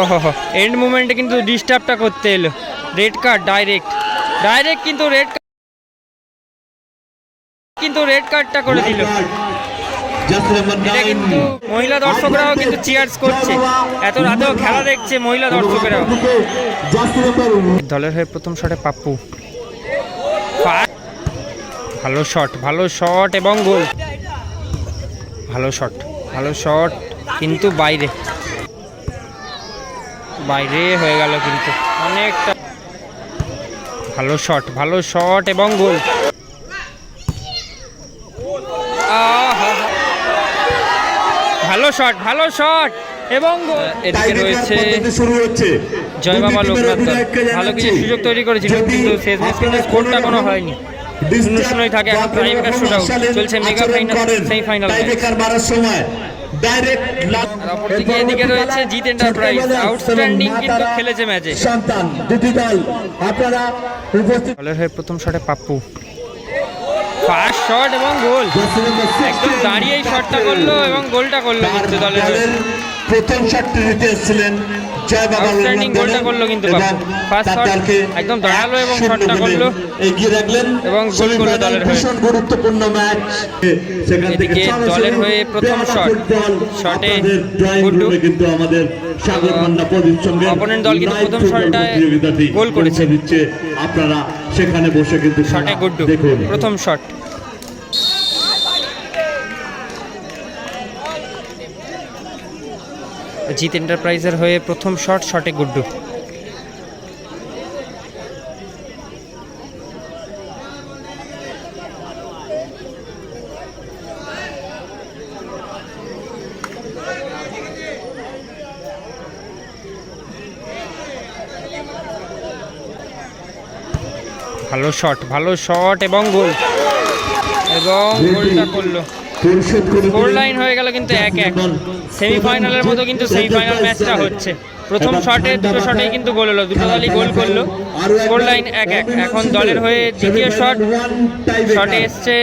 ওহো এন্ড মুভমেন্টে কিন্তু ডিস্টার্বটা করতে এলো। রেড কার্ড ডাইরেক্ট ডাইরেক্ট কিন্তু রেড কিন্তু রেড কার্ডটা করে দিল। এটা কিন্তু মহিলা দর্শকরাও কিন্তু চিয়ার্স করছে। এত রাতেও খেলা দেখছে মহিলা দর্শকেরাও। দলের হয়ে প্রথম শটে পাপ্পু। ভালো শট ভালো শট এবং গোল ভালো শট ভালো শট কিন্তু বাইরে। বাইরে হয়ে গেল কিন্তু। অনেকটা ভালো শট ভালো শট এবং গোল ভালো শট ভালো শট এবং এদিকে রয়েছে শুরু হচ্ছে জয় বাবা লোকনাথ ভালো কিছু সুযোগ তৈরি করেছিল কিন্তু শেষমেশ কিন্তু স্কোরটা কোনো হয়নি। শূন্য শূন্যই থাকে এখন বা টাই শুট আউট চলছে মেগা ফাইনাল করেন, সেমিফাইনাল টাই ব্রেকার মারার সময়। অপরদিকে এদিকে রয়েছে জিত এন্টারপ্রাইজ আউটস্ট্যান্ডিং কিন্তু খেলেছে ম্যাচে। সন্তান দুটি দল আপনারা উপস্থিত দলের হয়ে প্রথম শটে পাপ্পু। ফার্স্ট শট এবং গোল। একদম দাঁড়িয়ে শটটা করল এবং গোলটা করল কিন্তু দলের দলের প্রথম শটটি নিতে এসেছিলেন জয় বাবা Outstanding লোকনাথ গোলটা করল কিন্তু এবং বাবু। First তার shot দলকে একদম দাঁড়াল এবং এক শূন্য shotটা গোলে করল। এগিয়ে রাখলেন এবং গোল করল দলের হয়ে। গুরুত্বপূর্ণ ম্যাচ সেখান থেকে দলের হয়ে প্রথম বেহালা shot। ফুটবল Shot এ আপনাদের ড্রয়িং গুড্ডু। কিন্তু আমাদের সাগর মান্না প্রদীপ সঙ্গে Opponent দল কিন্তু প্রথম ফুটবল গোল করেছে। দিচ্ছে আপনারা সেখানে বসে কিন্তু শটে গুড্ডু দেখুন প্রথম শট জিত এন্টারপ্রাইজের হয়ে প্রথম শট, শটে গুড্ডু। ভালো শট ভালো শট এবং গোল। এবং গোলটা করল। দিলেন। লাইন হয়ে গেল কিন্তু এক এক। সেমিফাইনালের মতো কিন্তু সেমিফাইনাল ম্যাচটা হচ্ছে। প্রথম শটে দুটো শটেই কিন্তু গোল হলো দুটো দলই গোল করল। স্কোর লাইন এক এক। এখন দলের হয়ে দ্বিতীয় শট শটে এসছে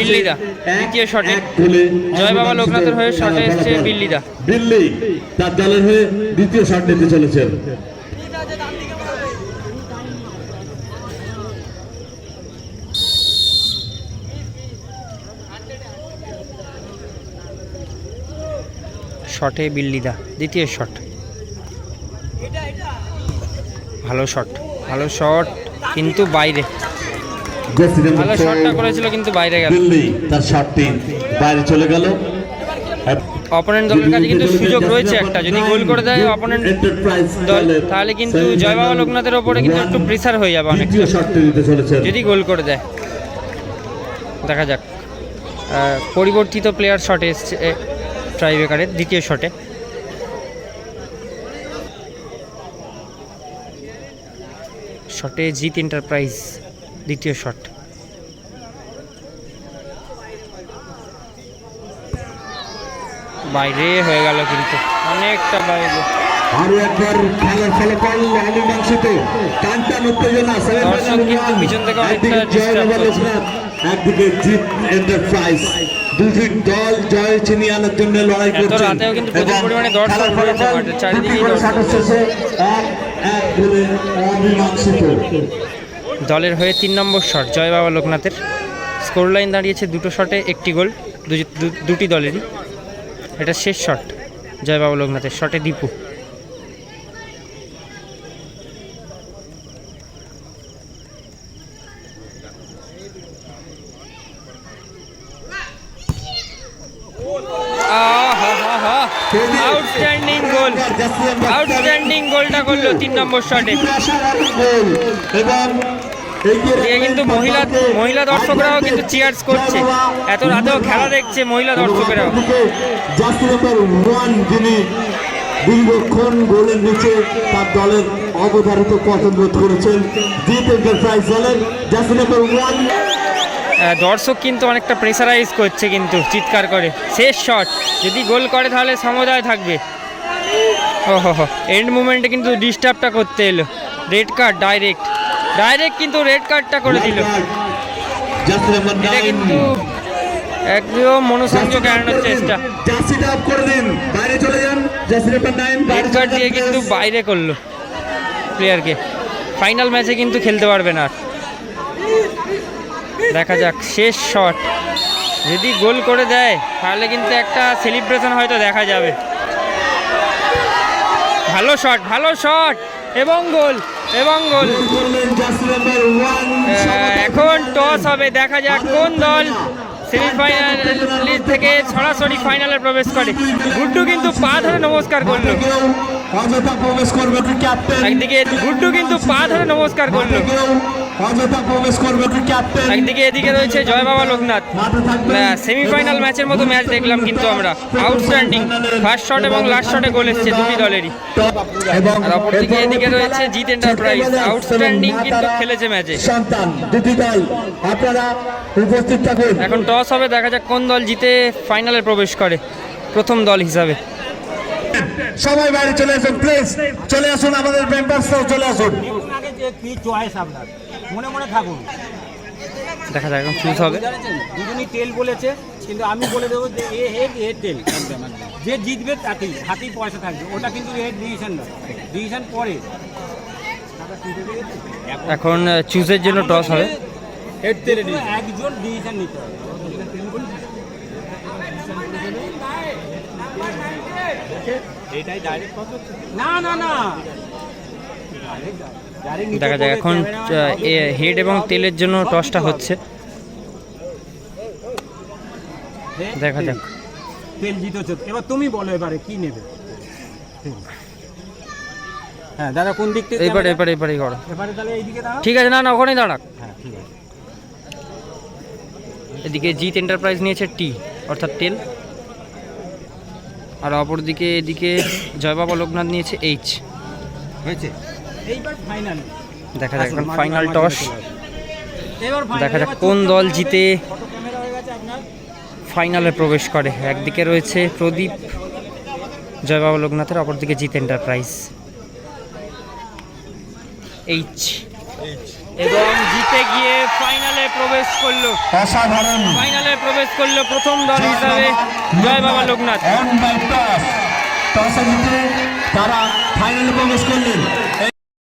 বিল্লিদা। দ্বিতীয় শটে জয় বাবা লোকনাথের হয়ে শটে এসছে বিল্লিদা। দিল্লি তার দলের হয়ে দ্বিতীয় শট নিতে চলেছেন শটে বিল্লিদা দ্বিতীয় শট। ভালো শট ভালো শট কিন্তু বাইরে। ভালো শটটা করেছিল কিন্তু বাইরে গেল। তার শটটি বাইরে চলে গেল। অপোনেন্ট দলের কাছে কিন্তু সুযোগ রয়েছে একটা যদি গোল করে দেয় অপোনেন্ট দল তাহলে কিন্তু জয় বাবা লোকনাথের ওপরে কিন্তু একটু প্রেসার হয়ে যাবে অনেক যদি গোল করে দেয়। দেখা যাক। পরিবর্তিত প্লেয়ার শট এসছে ট্রাইবেকারের দ্বিতীয় শটে। শটে জিত এন্টারপ্রাইজ দ্বিতীয় শট। বাইরে হয়ে গেল কিন্তু। অনেকটা বাইরে। আরও একবার খেলার ফলাফল অমীমাংসিত টানটান উত্তেজনা দর্শক কিন্তু পিছন থেকে অনেকটা একদিকে জয় disturb বাবা করছে। একদিকে জিত এন্টারপ্রাইজ। দুটি দল জয় ছিনিয়ে আনার জন্য লড়াই করছে এবং কিন্তু ফলাফল করে শেষে এক এক গোলে অমীমাংসিত। দলের হয়ে তিন নম্বর শট জয় বাবা লোকনাথের। স্কোর লাইন দাঁড়িয়েছে দুটো শটে একটি গোল দুটি দলেরই। এটা শেষ শট জয় বাবা লোকনাথের শটে দীপু। আউটস্ট্যান্ডিং গোল আউটস্ট্যান্ডিং গোলটা করল তিন নম্বর শটে গোল এবং দিয়ে কিন্তু মহিলা মহিলা দর্শকরাও কিন্তু চিয়ার্স করছে। এত রাতেও খেলা দেখছে মহিলা দর্শকেরাও। অপরদিকে জার্সি নাম্বার ওয়ান যিনি দীর্ঘক্ষণ গোলের নিচে তার দলের অবধারিত পতন বোধ করেছেন। জিত এন্টারপ্রাইজ দলের জার্সি নাম্বার ওয়ান দর্শক কিন্তু অনেকটা প্রেসারাইজ করছে কিন্তু চিৎকার করে। শেষ শট যদি গোল করে তাহলে সমুদায় থাকবে। ও হো হো। এন্ড মুভমেন্টে কিন্তু ডিস্টার্বটা করতে এলো। রেড কার্ড ডাইরেক্ট ডাইরেক্ট কিন্তু রেড কার্ডটা করে দিল। এটা কিন্তু একদম মনোসংযোগ এড়ানোর চেষ্টা। রেড কার্ড দিয়ে কিন্তু বাইরে করল। প্লেয়ারকে ফাইনাল ম্যাচে কিন্তু খেলতে পারবে না। আর দেখা যাক শেষ শট যদি গোল করে দেয় তাহলে কিন্তু একটা সেলিব্রেশন হয়তো দেখা যাবে। ভালো শট ভালো শট এবং গোল এবং গোল। এখন টস হবে দেখা যাক কোন দল সেমিফাইনাল থেকে সরাসরি ফাইনালে প্রবেশ করে। গুড্ডু কিন্তু পা ধরে নমস্কার করল। একদিকে গুড্ডু কিন্তু পা ধরে নমস্কার করল। একদিকে এদিকে রয়েছে জয় বাবা লোকনাথ। সেমিফাইনাল ম্যাচের মতো ম্যাচ দেখলাম কিন্তু আমরা। আউটস্ট্যান্ডিং ফার্স্ট শট এবং লাস্ট শটে গোল এসছে দুটি দলেরই। এবং আর অপরদিকে এদিকে রয়েছে জিত এন্টারপ্রাইজ আউটস্ট্যান্ডিং কিন্তু খেলেছে ম্যাচে সন্তান দুটি দল। আপনারা উপস্থিত থাকুন। এখন টস হবে দেখা যাক কোন দল জিতে ফাইনালে প্রবেশ করে প্রথম দল হিসাবে। সবাই বাইরে চলে আসুন প্লিজ চলে আসুন আমাদের মেম্বার্সরাও চলে আসুন। কি চয়েস আপনার? মনে মনে থাকুন দেখা যাক এখন চুজ হবে। দুজনই তেল বলেছে কিন্তু আমি বলে দেবো যে এ হেড এ তেল। যে জিতবে তাতেই হাতেই পয়সা থাকবে। ওটা কিন্তু হেড ডিসিশন না। ডিসিশন পরে। এখন চুজের জন্য টস হবে। হেড তেলে একজন ডিসিশন নিতে হবে। এটাই ডাইরেক্ট না না না। নিতে দেখা যাক এখন হেড এবং তেলের জন্য টসটা হচ্ছে। দেখা যাক। তেল জিতেছ। এবার তুমি বলো এবারে কি নেবে? হ্যাঁ দাদা কোন দিক থেকে এবার? এবার এবারই করো। এবারে তাহলে এইদিকে দাঁড়াও। ঠিক আছে না না ওখানেই দাঁড়াক। হ্যাঁ ঠিক আছে। এদিকে জিত এন্টারপ্রাইজ নিয়েছে টি অর্থাৎ তেল। আর অপরদিকে এদিকে জয়বাবা লোকনাথ নিয়েছে এইচ। হয়েছে? এইবার ফাইনাল দেখা যাক এখন ফাইনাল টস দেখা যাক কোন দল জিতে ফাইনালে প্রবেশ করে। একদিকে রয়েছে প্রদীপ জয়বাবা লোকনাথের অপরদিকে জিত এন্টারপ্রাইজ এইচ এবং জিতে গিয়ে ফাইনালে প্রবেশ করল। অসাধারণ। ফাইনালে প্রবেশ করল প্রথম দল হিসাবে জয় বাবা লোকনাথ। তারা ফাইনালে প্রবেশ করলেন।